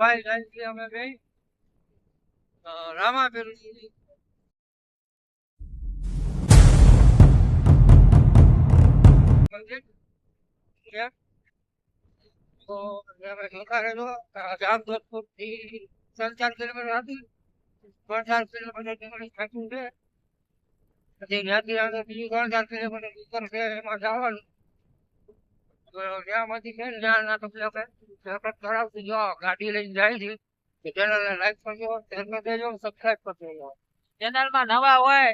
ભાઈ જાય અમે ગઈ રામાપીર મંદિર. તો અમે જોતા રહેજો આ જામજોધપુરથી ત્રણ ચાર કિલોમીટર હતી ત્રણ ચાર કિલોમીટર થાક્યું છે. પછી ત્યાંથી આગળ ત્રણ ચાર કિલોમીટર ઉપર છે એમાં જવાનું. ત્યાં ના જો ગાડી લઈને જાય છે, તો ચેનલને લાઈક કરજો શેર કરી દેજો સબસ્ક્રાઈબ કરી ચેનલમાં નવા હોય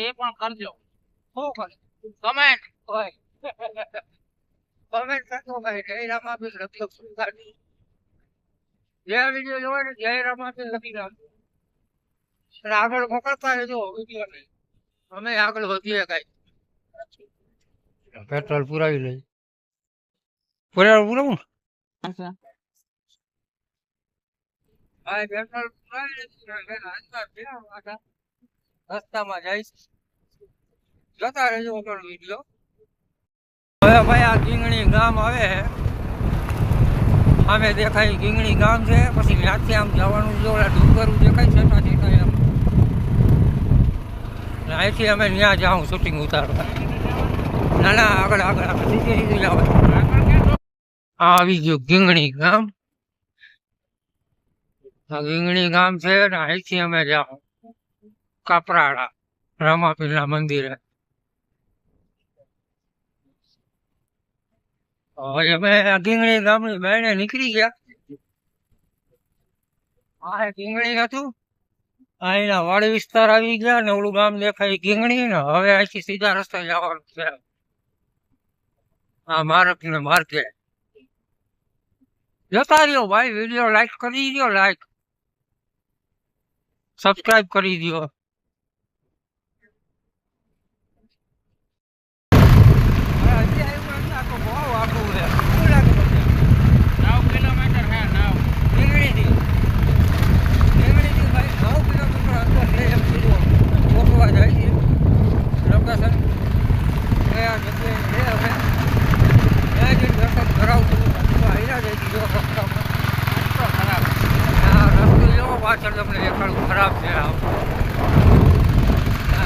એ પણ કરજો. શું કરે? કમેન્ટ હોય. કમેન્ટ કરજો ભાઈ જય રામાપીર લખી શું જે વીડિયો જોવે ને જય રામાપીર લખી નાખજો. આગળ મોકલતા રહેજો વીડિયો અમે આગળ વધીએ કઈ. પેટ્રોલ પુરાવી લઈ. પુરાવું પુરાવું રસ્તામાં જઈશ જતા રહેજો અમારો વીડિયો હવે ભાઈ આ ગીંગણી ગામ આવે છે. સામે દેખાય ગીંગણી ગામ છે પછી ત્યાંથી આમ જવાનું જો ડુંગરું દેખાય છે છેટા એમ. અહીંથી અમે ત્યાં જાઉં શૂટિંગ ઉતારવા. ના આવી ગયું ગીંગણી ગામ. ગીંગણી ગામ છે અહીંથી અમે જાઓ. કાપરાડા, રામાપીરના મંદિરે. અમે ગીંગણી ગામની બહાને નીકળી ગયા. આ ગીંગણી હતું. આ વાડી વિસ્તાર આવી ગયા ને ઓલું ગામ દેખાય ગીંગણી ને હવે અહીંથી સીધા રસ્તા જવાનું છે. આ મારક ને માર્ગે જતા રહ્યો ભાઈ વીડિયો લાઈક કરી દો લાઈક સબસ્ક્રાઇબ કરી દો નવ કિલોમીટર હે નવ રસ્તો ખરાબ પાછળ તમને દેખાડું ખરાબ છે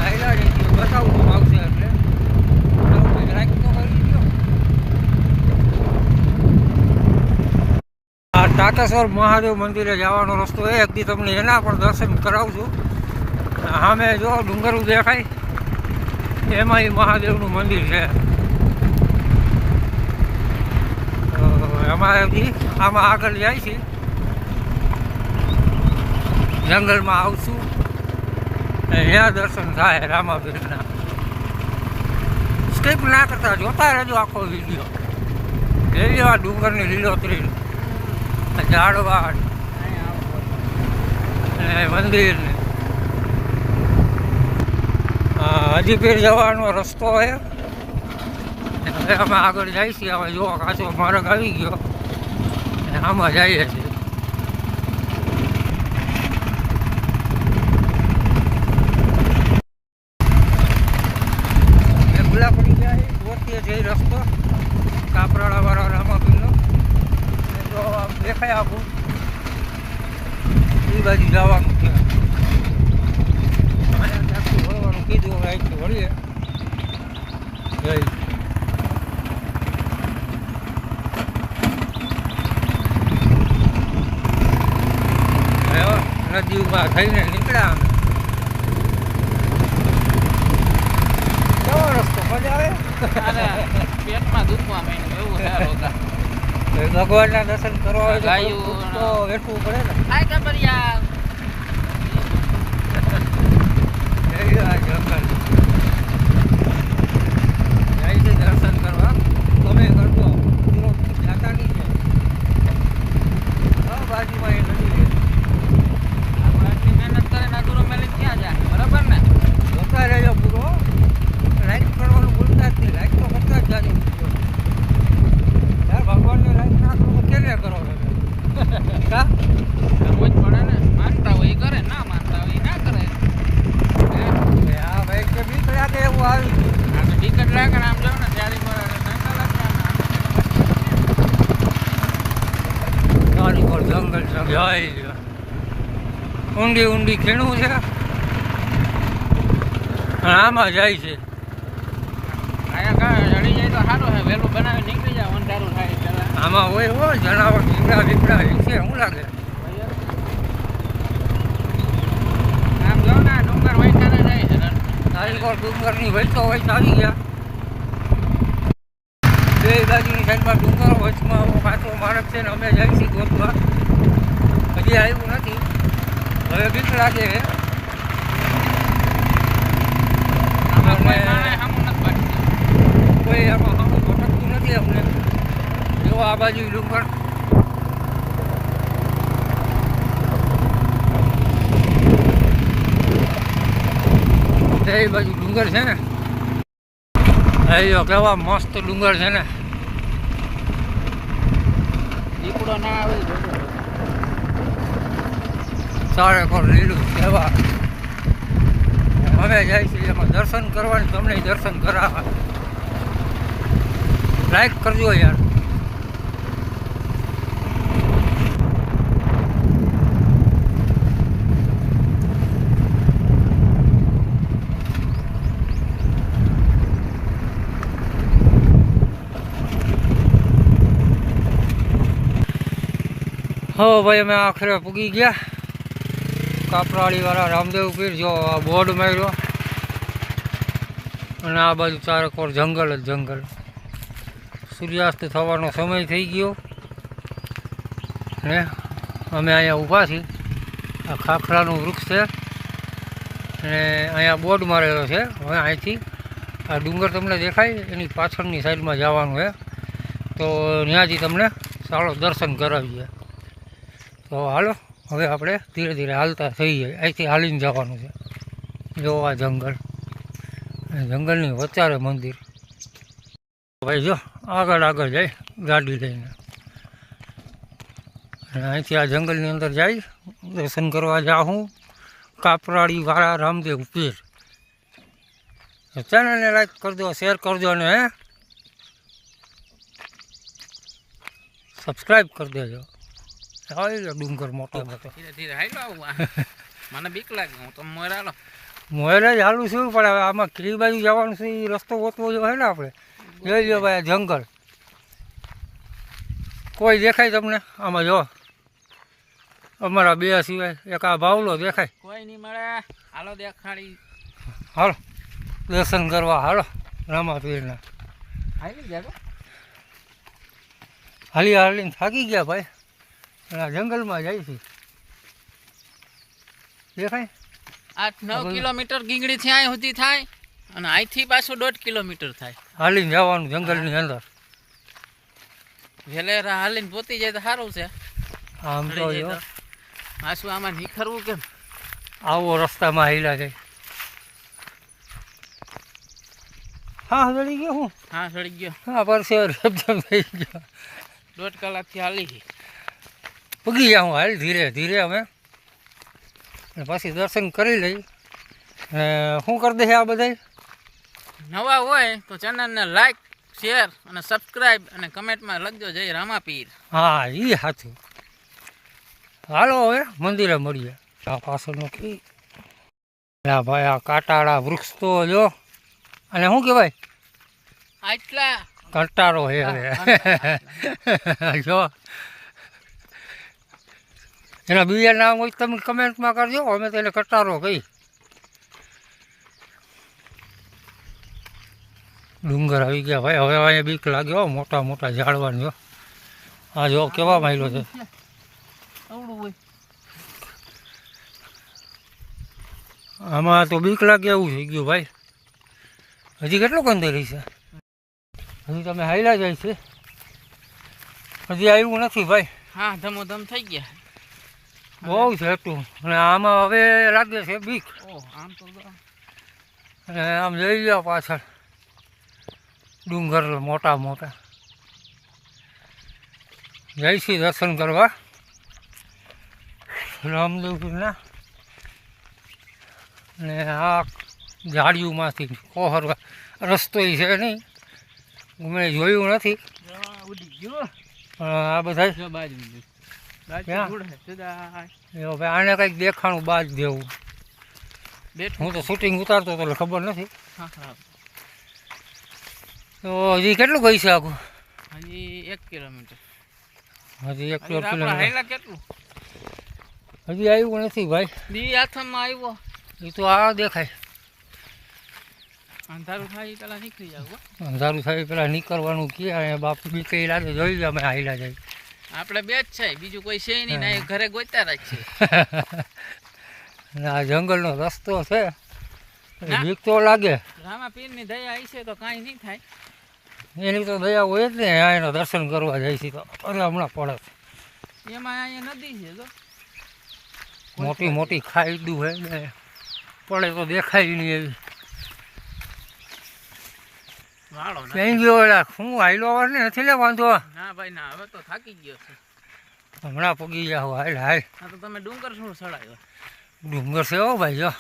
હેલા જઈ બતાવું આવશે એટલે. તાતેશ્વર મહાદેવ મંદિરે જવાનો રસ્તો એ એકદી તમને એના પણ દર્શન કરાવું છું સામે જો ડુંગરું દેખાય, એમાં એ મહાદેવનું મંદિર છે. એમાં હજી આમાં આગળ જાય છે. જંગલમાં આવશું. અહીંયા દર્શન થાય રામાભીરના સ્કીપ ના કરતા, જોતા રહેજો આખો વીડિયો. જોઈ આ ડુંગરની લીલોતરી. ઝાડવા મંદિર આ જવાનો રસ્તો છે અમે આગળ જઈશું હવે જો કાચો માર્ગ આવી ગયો. આમાં જઈએ છીએ એ ભૂલા પડી જાય ગોતીએ જઈ રસ્તો કાપરાળા વાળા રામાપીરનો એ તો આમ દેખાય આખું એ બાજુ જવાનું છે અહીંયા ત્યાંથી વળવાનું કીધું હવે અહીંથી વળીએ જઈ હવે નદી ઊભા થઈને નીકળ્યા અમે કેવો રસ્તો મજા આવે અરે પેટમાં દુખવા માંડ્યું એવું હે રોગા ભગવાનના દર્શન કરવા હોય તો ગાયું થોડુંક તો વેઠવું પડે ને હાય ગબરિયા જય આ જંગલ જાય છે દર્શન કરવા તમે કરજો પૂરો જાતા નહીં છે હા બાજુમાં એ નદી છે આપણે આટલી મહેનત કરીને અધૂરો મેલી ક્યાં જાય બરાબર ને જોતા રહેજો પૂરો લાઈક કરવાનું ભૂલતા જ નહીં લાઈક તો કરતા જ જાજો યાર ભગવાનને લાઈક ના કરો તો કેને કરો તમે કા કરવું જ પડે ને માનતા હોય એ કરે ના માનતા હોય એ ના કરે હે? કે આ ભાઈ કે બીક લાગે એવું આવી ગયું આ તો ટિકટ લાગે ને આમ જાવ ને ત્યારે પર ના લાગે આમ. ચારી પર જંગલ છે જાય છે ઊંડી ઊંડી ખીણું છે? આમાં જાય છે. આમાં હોય હો જનાવર દીપડા દીપડા છે શું લાગે? આમ જો ને ડુંગર ડુંગર વહીને જાય છે પર ડુંગરની વહેતો હોય તો આવી ગયા. બે બાજુની સાઈડમાં ડુંગરો વચમાં કાચો માણસ છે ને અમે જાય છીએ ગોતવા. હજી આવ્યું નથી. હવે લાગે છે કોઈ આમાં સામું ભટકતું નથી અમને. જો આ બાજુ ડુંગર એ બાજુ ડુંગર છે ને? એ જો કેવા મસ્ત ડુંગર છે ને. દીપડો ના આવે તો જોજો. લીલું કહેવા. અમે જાય છીએ એમાં દર્શન કરવાનું, તમને દર્શન કરાવવા. લાઈક કરજો યાર. હો ભાઈ, અમે આખરે પૂગી ગયા. કાપરાળીવાળા રામદેવ પીર, જો આ બોર્ડ માર્યો. અને આ બાજુ ચારકોર જંગલ જ જંગલ. સૂર્યાસ્ત થવાનો સમય થઈ ગયો. ને અમે અહીંયા ઊભા છીએ. આ ખાખરાનું વૃક્ષ છે. અને અહીંયા બોર્ડ મારેલો છે. હવે અહીંથી આ ડુંગર તમને દેખાય, એની પાછળની સાઈડમાં જવાનું છે. તો ત્યાંથી તમને સારો દર્શન કરાવીએ. તો હાલો. હવે આપણે ધીરે ધીરે હાલતા થઈ જાય. અહીંથી હાલીને જવાનું છે. જો આ જંગલ જંગલની વચારે મંદિર. ભાઈ જો, આગળ આગળ જાય ગાડી લઈને. અને અહીંથી આ જંગલની અંદર જાય, દર્શન કરવા જાઉં કાપરાળી વાળા રામદેવ પીર. ચેનલને લાઈક કરજો શેર કરજો ને સબસ્ક્રાઈબ કરી દેજો. ગયો ડુંગર મોટો મોટો ધીરે ધીરે હાલો આવું. મને બીક લાગે હું તો મોર હાલો મોરે જ હાલું શું પણ હવે આમાં કીડી બાજુ જવાનું છે એ રસ્તો ગોતવો જોઈએ ને આપણે જોઈ લો ભાઈ જંગલ કોઈ દેખાય તમને આમાં જો અમારા બે સિવાય એક આ ભાવલો દેખાય કોઈ નહીં મળે હાલો દેખાડી હાલો દર્શન કરવા હાલો રામા પીરના આવી હાલી હાલીને થાકી ગયા ભાઈ અને આ જંગલમાં જાય છે. દેખાય? આઠ નવ કિલોમીટર ગીંગડીથી અહીં સુધી થાય અને અહીંથી પાછું દોઢ કિલોમીટર થાય. હાલીને જવાનું જંગલની અંદર. વેલેરા હાલીને પોતી જાય તો સારું છે. આમ તો. પાછું આમાં નીખરવું કેમ? આવો રસ્તામાં હિલા જાય. હા સડી ગયો હું. હા સડી ગયો. હા પરસે થઈ ગયો. દોઢ કલાકથી હાલી. પગી હું હાલ ધીરે ધીરે અને પછી દર્શન કરી લઈ. શું કરી દે આ બધા નવા હોય તો ચેનલને લાઈક શેર અને સબસ્ક્રાઈબ અને કમેન્ટમાં લખજો. જય રામાપીર. હા એ સાચું હાલો હવે મંદિરે મળીએ. આ પાછળનો કી આ ભાઈ આ કાંટાળા વૃક્ષ તો જો અને શું કહેવાય? આટલા. કંટાળો હે હવે. જો એના બીજા નામ હોય તમે કમેન્ટમાં કરજો. અમે તેને કટારો કહી ડુંગર આવી ગયા ભાઈ. હવે અહીંયા બીક લાગ્યો મોટા મોટા ઝાડવાની જો આ જો કેવા માયલો છે? આમાં તો બીક લાગે એવું થઈ ગયું ભાઈ. હજી કેટલો કંદરી છે? હજી તમે હાઈલા જાય છે. હજી આવ્યું નથી ભાઈ. હા ધમો ધમ થઈ ગયા. બહુ છે હતું. અને આમાં હવે લાગે છે બીક. આમ તો અને આમ જઈ ગયા પાછળ. ડુંગર મોટા મોટા. જઈશું દર્શન કરવા. રામદેવના અને આ ઝાડીઓમાંથી કોહર રસ્તો છે નહીં. મેં જોયું નથી. પણ આ બધા બાજુ આને કંઈક દેખાણું બાદ દેવું. હું તો શૂટિંગ ઉતારતો તો એટલે ખબર નથી. તો હજી કેટલું ગઈ છે આખું? હજી એક કિલોમીટર. હજી એક કિલોમીટર. કેટલું? હજી આવ્યું નથી ભાઈ. બી હાથમાં આવ્યો. એ તો આ દેખાય. અંધારું થાય પેલા નીકળી જાવ અંધારું થાય પેલા નીકળવાનું કે બાપુ બી કઈ લાગે જોઈ અમે હાઈલા જાય. આપણે બે જ છે બીજું કોઈ છે નહીં ના ઘરે ગોતા જ છે આ જંગલનો રસ્તો છે. બીક તો લાગે. રામા પીરની દયા આવી છે તો કાંઈ નહીં થાય. એની તો દયા હોય જ ને એનો દર્શન કરવા જાય છે તો અરે હમણાં પડે એમાં અહીંયા નદી છે તો. મોટી મોટી ખાઈડું હોય ને પડે તો દેખાય નહીં એવી. વાળો ના ગયો એલા શું હાઈલો આવે ને નથી લે વાંધો? ના ભાઈ ના હવે તો થાકી ગયો છે. હમણાં પગી જાવ હાલ હાલ. આ તો તમે ડુંગર શું ચડાવ્યો ડુંગર છે હો ભાઈ જો.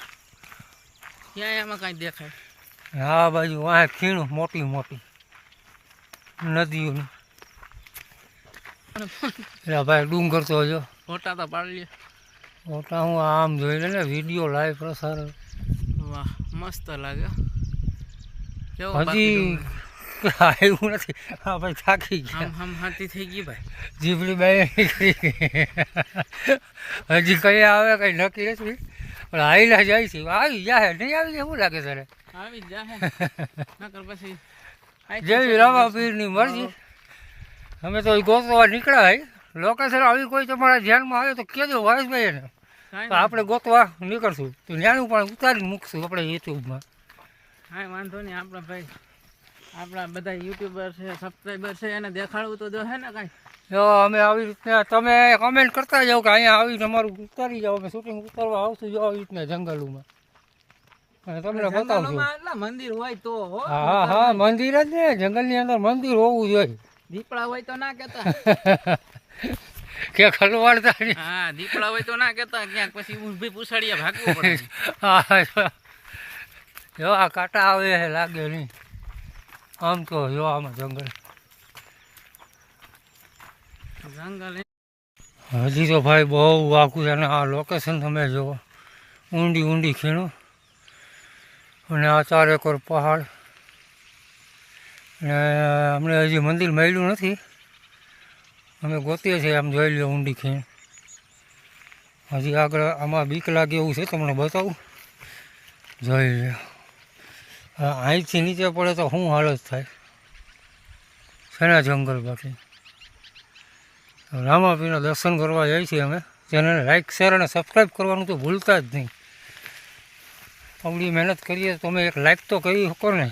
ક્યાંય એમાં કાંઈ દેખાય? હા બાજુ વાહ ખીણ મોટી મોટી. નદીઓની. એટલે ભાઈ ડુંગર તો જો. ફોટા તો પાડી લે મોટા હું આમ જોઈ લે ને વીડિયો લાઈવ પ્રસાર. વાહ મસ્ત લાગે કેવો બાકી હજી? આવ્યું નથી. હા ભાઈ થાકી ગયા. આમ હાથી થઈ ગઈ ભાઈ. જીભડી બે નીકળી ગઈ. હજી કઈ આવે કઈ નક્કી નથી. પણ આવીને જાય છે. આવી જાય નહીં આવી જાય એવું લાગે તારે આવી જાહે. નકર પછી જેવી રામા પીરની મરજી. અમે તો ગોતવા નીકળ્યા. લોકેશન આવી કોઈ તમારા ધ્યાનમાં આવે તો કેજો વારસભાઈ એને. આપણે ગોતવા નીકળશું. તો ત્યાંનું પણ ઉતારી મૂકશું આપણે યુટ્યુબમાં. કાંઈ વાંધો નહીં આપણા ભાઈ આપણા બધા યુટ્યુબર છે સબસ્ક્રાઈબર છે એને દેખાડવું તો જો હે ને કાંઈ? જો અમે આવી રીતના તમે કમેન્ટ કરતા જાઓ કે અહીંયા આવીને અમારું ઉતારી જાઓ અમે શૂટિંગ ઉતારવા આવશું જો આવી રીતના જંગલોમાં. અને તમને બતાવશું મંદિર હોય તો હા હા મંદિર. જ ને જંગલની અંદર મંદિર હોવું જોઈએ. દીપડા હોય તો ના કહેતા. કે ખલવાડતા હા દીપડા હોય તો ના કહેતા ક્યાંક પછી ઊભી પૂછાડીએ ભાગવું પડે. હા. જો- આ કાંટા આવે છે લાગે નહીં. આમ તો જો આમાં જંગલ. જંગલ હજી તો ભાઈ બહુ આખું છે અને આ લોકેશન તમે જુઓ ઊંડી ઊંડી ખીણું. અને આ ચાર એકર પહાડ. અને અમને હજી મંદિર મળ્યું નથી. અમે ગોતીએ છીએ આમ જોઈ લો ઊંડી ખીણ. હજી આગળ આમાં બીક લાગે એવું છે તમને બતાવું. જોઈ લો હા, અહીંથી નીચે પડે તો શું હાલત થાય. શેના જંગલ બાકી? રામાપીના દર્શન કરવા જાય છીએ અમે. જેને લાઈક શેર અને સબસ્ક્રાઈબ કરવાનું તો ભૂલતા જ નહીં. આવડી મહેનત કરીએ તો તમે એક લાઈક તો કરી શકો ને.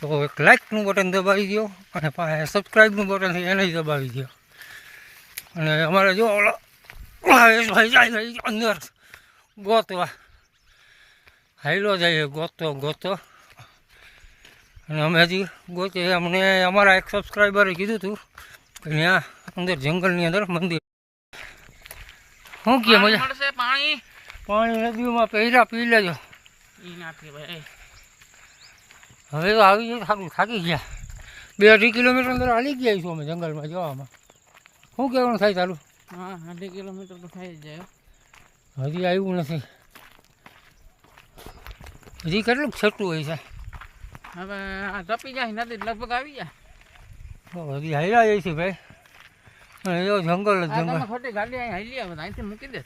તો એક લાઈકનું બટન દબાવી દો અને પાસે સબસ્ક્રાઈબનું બટન છે એને દબાવી દો અને અમારે જો ભાઈ જાય અંદર. ગોતવા. હાઈલો જાય ગોતો ગોતો. અને અમે હજી ગોતે અમને અમારા એક સબસ્ક્રાઈબરે કીધું હતું કે ત્યાં અંદર જંગલની અંદર મંદિર. શું કે મજા પાણી? પાણી નદીઓમાં પહેરા પી લેજો. હવે તો આવી જાય સારું થાકી ગયા. બે અઢી કિલોમીટર અંદર હાલી ગયા છું અમે જંગલમાં જવામાં. શું કહેવાનું થાય ચાલુ હા અઢી કિલોમીટર તો થઈ જાય હજી આવ્યું નથી. હજી કેટલું છઠ્ઠું હોય છે. હવે આ તપી જાય નદી લગભગ આવી જાય. હજી હાલ્યા જાય છે ભાઈ. એવો જંગલ જ જંગલ. ખોટી ગાડી અહીં હાલી આવે અહીંથી મૂકી દે.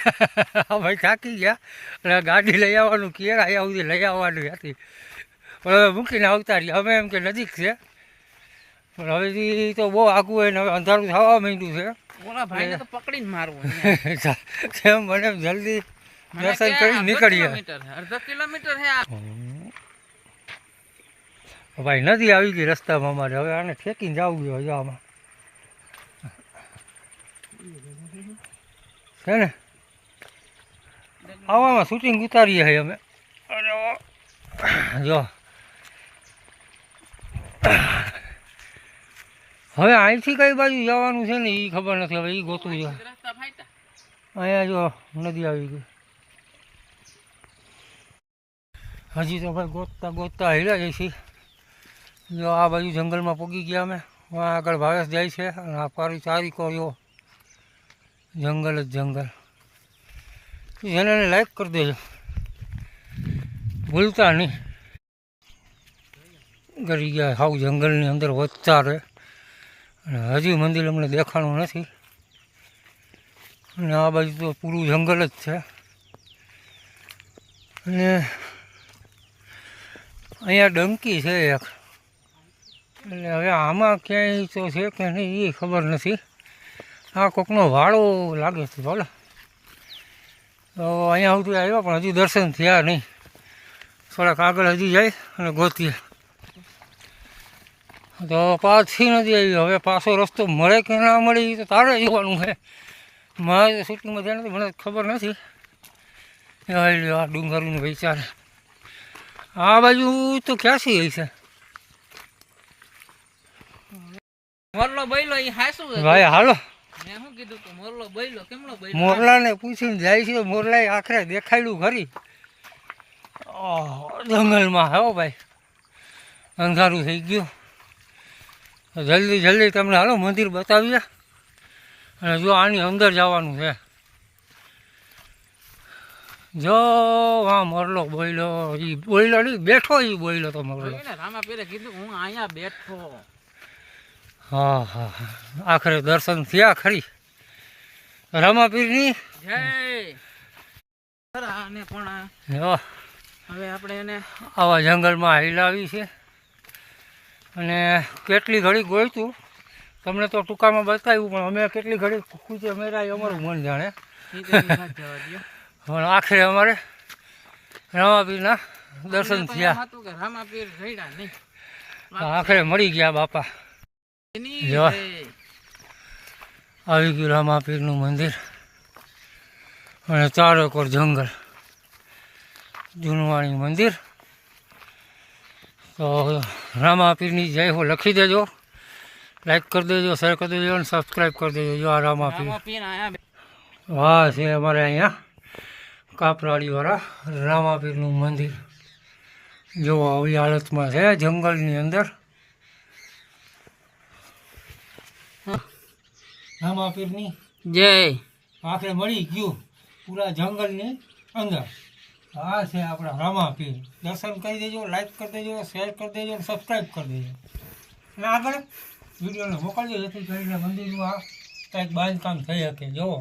ભાઈ થાકી ગયા. એટલે ગાડી લઈ આવવાનું કે આવ્યા સુધી લઈ આવવાની હતી. પણ હવે મૂકીને આવતા રહ્યા. અમે એમ કે નજીક છે. પણ હવે તો બહુ આગું હોય ને હવે અંધારું થવા માંડ્યું છે. ઓલા ભાઈને તો પકડીને મારવું અહીંયા. મને એમ જલ્દી દર્શન કરી નીકળીએ. અડધો કિલોમીટર છે ભાઈ નદી આવી ગઈ રસ્તામાં અમારે. હવે આને ફેંકીને જવું જોઈએ જો આમાં. છે ને? આવામાં શૂટિંગ ઉતારીએ છીએ અમે. જો. હવે અહીંથી કઈ બાજુ જવાનું છે ને એ ખબર નથી. હવે એ ગોતવું છે. અહીંયા જો નદી આવી ગઈ. હજી તો ભાઈ ગોતતા ગોતતા હેલા જઈશી જો આ બાજુ જંગલમાં પૂગી ગયા અમે. ત્યાં આગળ ભાવેશ જાય છે અને આ પારી ચારી કર્યો જંગલ જ જંગલ. ચેનલને લાઈક કરી દેજો. ભૂલતા નહીં. ગરી ગયા સાવ જંગલની અંદર વધતા રહે. અને હજી મંદિર અમને દેખાણું નથી. અને આ બાજુ તો પૂરું જંગલ જ છે. અને અહીંયા ડંકી છે એક. એટલે હવે આમાં ક્યાંય તો છે કે નહીં એ ખબર નથી. આ કોકનો વાળો લાગે છે બોલો તો અહીંયા સુધી આવ્યા, પણ હજુ દર્શન થયા નહીં. થોડાક આગળ હજી જાય અને ગોતીએ. તો પાછી નથી આવી. હવે પાછો રસ્તો મળે કે ના મળે એ તો તારે જોવાનું છે. મારે શૂટિંગમાં ધ્યાન નથી મને ખબર નથી. આ ડુંગરનું વિચાર. આ બાજુ તો ક્યાંથી આવી છે મોરલો બૈલો એ હાસું છે ભાઈ હાલો. મોરલાને પૂછીને જાય છે મોરલાએ આખરે દેખાયું ખરી. જંગલમાં હો ભાઈ. અંધારું થઈ ગયું. જલ્દી જલ્દી તમને હાલો મંદિર બતાવીએ. અને જો આની અંદર જવાનું છે. જો આ મરલો બોયલો એ બોયલો નહીં બેઠો એ બોયલો તો મરલો. રામા પેલે કીધું હું અહીંયા બેઠો. હા હા હા. આખરે દર્શન થયા ખરી? રામાપીરની? જય! પણ હવે આપણે એને આવા જંગલમાં હિલાવી છે. અને કેટલી ઘડી ગોયતું? તમને તો ટૂંકામાં બતાવ્યું પણ અમે કેટલી ઘડી ખૂચે મેરાય અમારું મન જાણે. પણ આખરે અમારે રામાપીરના દર્શન થયા. આખરે મળી ગયા બાપા. જો. આવી ગયું રામાપીરનું મંદિર અને ચારોકોર જંગલ. જૂનવાણી મંદિર. તો રામાપીરની જય હો લખી દેજો. લાઈક કરી દેજો શેર કરી દેજો અને સબસ્ક્રાઈબ કરી દેજો. જો આ રામાપીર. વાહ છે અમારે અહીંયા કાપરાડીવાળા રામાપીરનું મંદિર. જો આવી હાલતમાં છે જંગલની અંદર. રામાપીરની જય. આખરે મળી ગયું પૂરા જંગલની અંદર. આ છે આપણા રામાપીર દર્શન કરી દેજો લાઈક કરી દેજો શેર કરી દેજો અને સબસ્ક્રાઈબ કરી દેજો. અને આગળ વિડીયોને મોકલજો જેથી કરીને મંદિરનું આ કંઈક બાંધકામ થઈ શકે. જુઓ.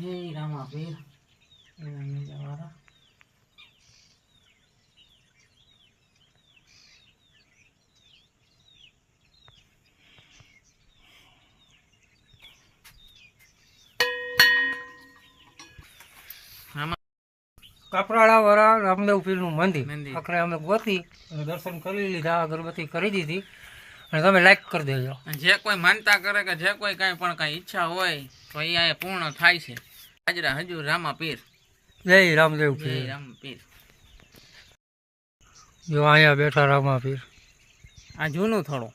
હે રામા પીર એના મેજાવાળા. રામા કપરાળાવાળા રામદેવ પીરનું મંદિર. મંદિર. આખરે અમે ગોતી દર્શન કરી લીધા અગરબત્તી કરી દીધી. અને તમે લાઈક કરી દેજો. અને જે કોઈ માનતા કરે કે જે કોઈ કાંઈ પણ કાંઈ ઈચ્છા હોય તો એ આ પૂર્ણ થાય છે. હાજરા હજુ રામા પીર. જય રામદેવ જય રામ પીર. જો અહીંયા બેઠા રામા પીર. આ જૂનું થોડું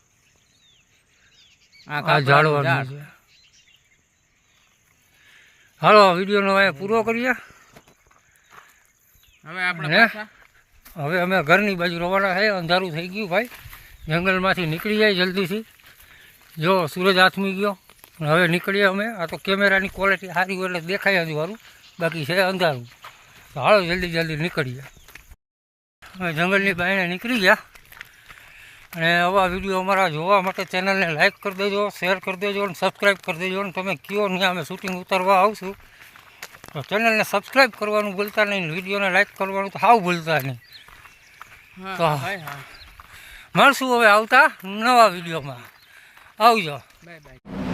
આ ઝાડવાનું છે. હાલો વિડીયોનો અહીંયા પૂરો કરીએ. હવે આપણે હવે અમે ઘરની બાજુ રવાના થાય અંધારું થઈ ગયું ભાઈ. જંગલમાંથી નીકળી જાય જલ્દીથી. જો સૂરજ આથમી ગયો. હવે નીકળીએ અમે. આ તો કેમેરાની ક્વોલિટી સારી હોય એટલે દેખાય જ વારું. બાકી છે અંધારું. તો હાલો જલ્દી જલ્દી નીકળીએ. અમે જંગલની બાયણે નીકળી ગયા. અને આવા વીડિયો અમારા જોવા માટે ચેનલને લાઇક કરી દેજો શેર કરી દેજો અને સબસ્ક્રાઈબ કરી દેજો. અને તમે કયો નહીં અમે શૂટિંગ ઉતારવા આવશું. તો ચેનલને સબસ્ક્રાઈબ કરવાનું ભૂલતા નહીં વિડીયોને લાઇક કરવાનું તો હાવ ભૂલતા નહીં. તો- મળશું હવે આવતા નવા વિડીયોમાં. આવજો. Bye bye